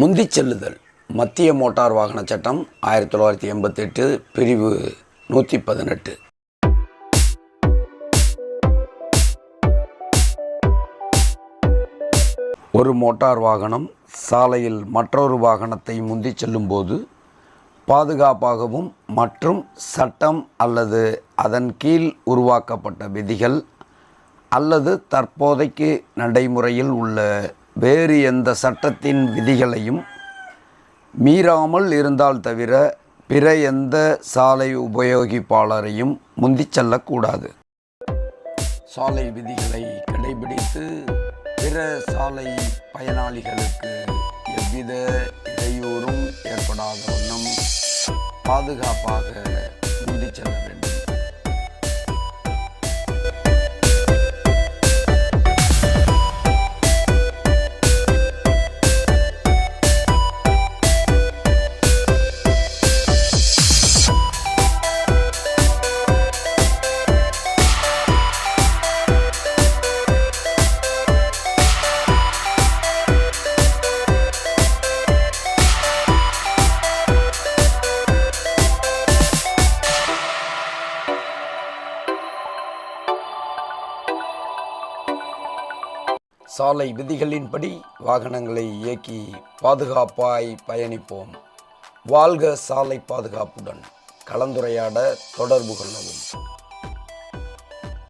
முந்தி செல்லுதல். மத்திய மோட்டார் வாகன சட்டம் ஆயிரத்தி தொள்ளாயிரத்தி எண்பத்தெட்டு பிரிவு நூற்றி பதினெட்டு. ஒரு மோட்டார் வாகனம் சாலையில் மற்றொரு வாகனத்தை முந்தி செல்லும்போது பாதுகாப்பாகவும் மற்றும் சட்டம் அல்லது அதன் கீழ் உருவாக்கப்பட்ட விதிகள் அல்லது தற்போதைக்கு நடைமுறையில் உள்ள வேறு எந்த சட்டத்தின் விதிகளையும் மீறாமல் இருந்தால் தவிர பிற எந்த சாலை உபயோகிப்பாளரையும் முந்திச் செல்லக்கூடாது. சாலை விதிகளை கடைபிடித்து பிற சாலை பயனாளிகளுக்கு எவ்வித இடையூறும் ஏற்படாத வண்ணம் பாதுகாப்பாக முந்திச் செல்ல வேண்டும். சாலை விதிகளின்படி வாகனங்களை இயக்கி பாதுகாப்பாய் பயணிப்போம். வாழ்க சாலை பாதுகாப்புடன். கலந்துரையாட தொடர்பு கொள்ளவும்.